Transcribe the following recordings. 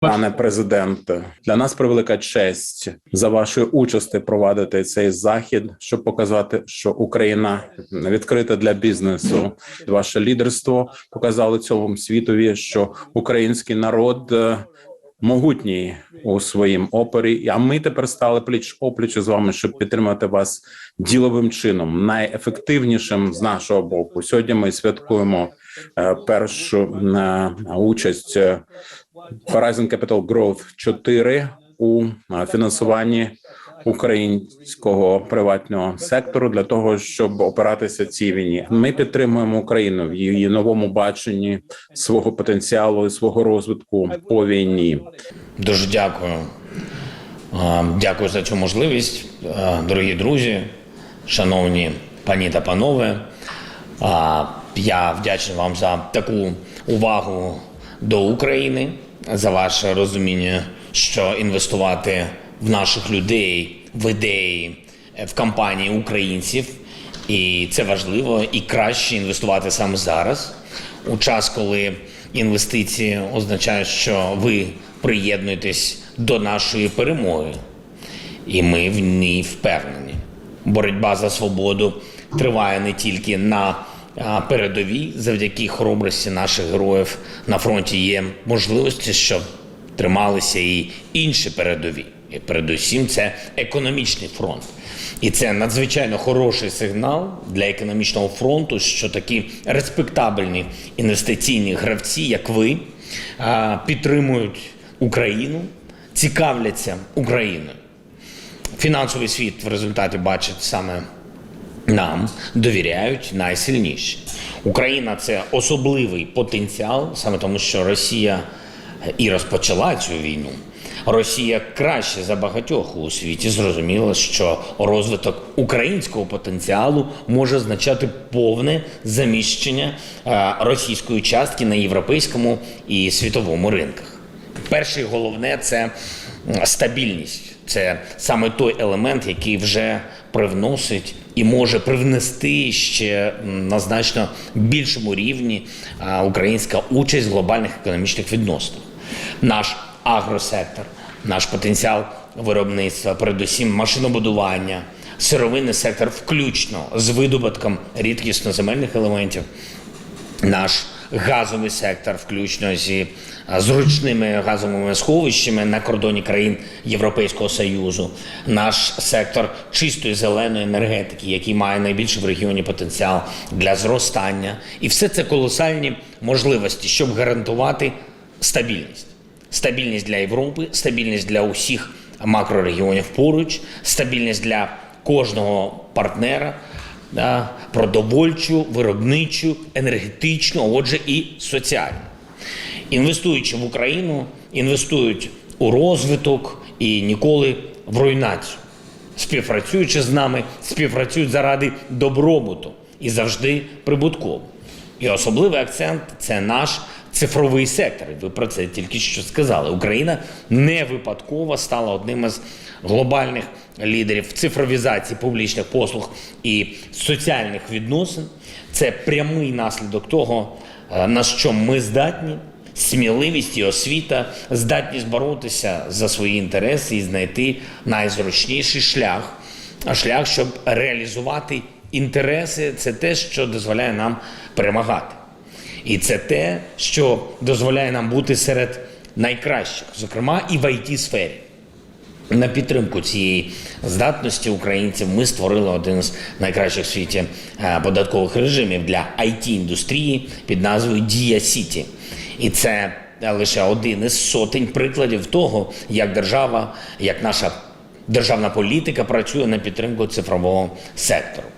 Пане президенте, для нас превелика честь за вашою участі провадити цей захід, щоб показати, що Україна відкрита для бізнесу. Ваше лідерство показало цьому світові, що український народ е, могутній у своїм опорі. А ми тепер стали пліч опліч з вами, щоб підтримати вас діловим чином, найефективнішим з нашого боку. Сьогодні ми святкуємо е, першу е, участь. Horizon Capital Growth 4 у фінансуванні українського приватного сектору для того, щоб опиратися цій війні. Ми підтримуємо Україну в її новому баченні свого потенціалу і свого розвитку по війні. Дуже дякую. Дякую за цю можливість, дорогі друзі, шановні пані та панове. Я вдячний вам за таку увагу до України, за ваше розуміння, що інвестувати в наших людей, в ідеї, е, в компанії українців. І це важливо і краще інвестувати саме зараз, у час, коли інвестиції означають, що ви приєднуєтесь до нашої перемоги, і ми в ній впевнені. Боротьба за свободу триває не тільки на передовій, завдяки хоробрості наших героїв на фронті є можливості, щоб трималися і інші передові. І передусім це економічний фронт. І це надзвичайно хороший сигнал для економічного фронту, що такі респектабельні інвестиційні гравці, як ви, підтримують Україну, цікавляться Україною. Фінансовий світ в результаті бачить саме нам довіряють найсильніші. Україна це особливий потенціал, саме тому, що Росія і розпочала цю війну. Росія краще за багатьох у світі зрозуміла, що розвиток українського потенціалу може означати повне заміщення е, російської частки на європейському і світовому ринках. Перше і головне це стабільність. Це саме той елемент, який вже привносить і може привнести ще на значно більшому рівні українська участь в глобальних економічних відносинах. Наш агросектор, наш потенціал виробництва, передусім машинобудування, сировинний сектор, включно з видобутком рідкісноземельних елементів, наш газовий сектор, включно зі зручними газовими сховищами на кордоні країн Європейського Союзу, наш сектор чистої зеленої енергетики, який має найбільший в регіоні потенціал для зростання, і все це колосальні можливості, щоб гарантувати стабільність. Стабільність для Європи, стабільність для усіх макрорегіонів поруч, стабільність для кожного партнера, да, продовольчу, виробничу, енергетичну, а отже, і соціальну. Інвестуючи в Україну, інвестують у розвиток і ніколи в руйнацію. Співпрацюючи з нами, співпрацюють заради добробуту і завжди прибутково. І особливий акцент це наш цифровий сектор. Ви про це тільки що сказали. Україна не випадково стала одним із глобальних лідерів цифровізації публічних послуг і соціальних відносин. Це прямий наслідок того, е, на що ми здатні. Сміливість і освіта, здатність боротися за свої інтереси і знайти найзручніший шлях, а шлях, щоб реалізувати інтереси, це те, що дозволяє нам перемагати. І це те, що дозволяє нам бути серед найкращих, зокрема і в it сфері. На підтримку цієї здатності українців ми створили один з найкращих в світі е, податкових режимів для it індустрії під назвою Дія Сіті. І це лише один із сотень прикладів того, як держава, як наша державна політика працює на підтримку цифрового сектору.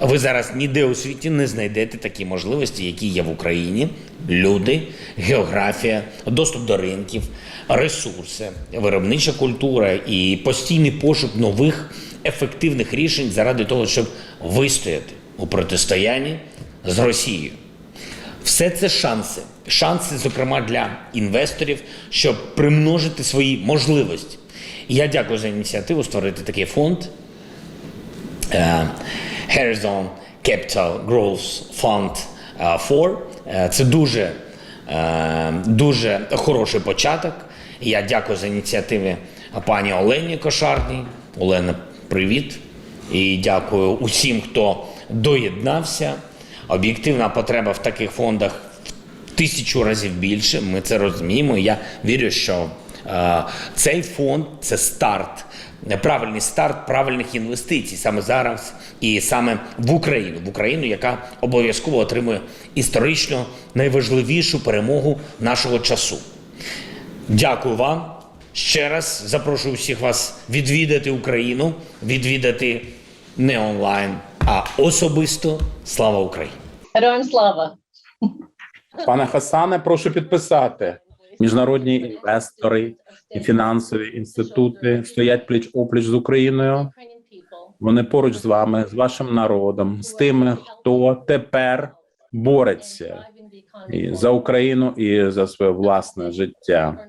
Ви зараз ніде у світі не знайдете такі можливості, які є в Україні: люди, географія, доступ до ринків, ресурси, виробнича культура і постійний пошук нових ефективних рішень заради того, щоб вистояти у протистоянні з Росією. Все це шанси. Шанси, зокрема, для інвесторів, щоб примножити свої можливості. Я дякую за ініціативу створити такий фонд. Е, Horizon Capital Growth Fund е, 4. Е, Це дуже, е, дуже хороший початок. Я дякую за ініціативи пані Олені Кошарній. Олена, привіт. І дякую усім, хто доєднався. Об'єктивна потреба в таких фондах в тисячу разів більше. Ми це розуміємо. Я вірю, що е, цей фонд це старт, правильний старт правильних інвестицій саме зараз і саме в Україну, в Україну, яка обов'язково отримує історично найважливішу перемогу нашого часу. Дякую вам. Ще раз запрошую всіх вас відвідати Україну, відвідати не онлайн, а особисто. Слава Україні! Героям слава! Пане Хасане, прошу підписати. Міжнародні інвестори і фінансові інститути стоять пліч опліч з Україною. Вони поруч з вами, з вашим народом, з тими, хто тепер бореться і за Україну і за своє власне життя.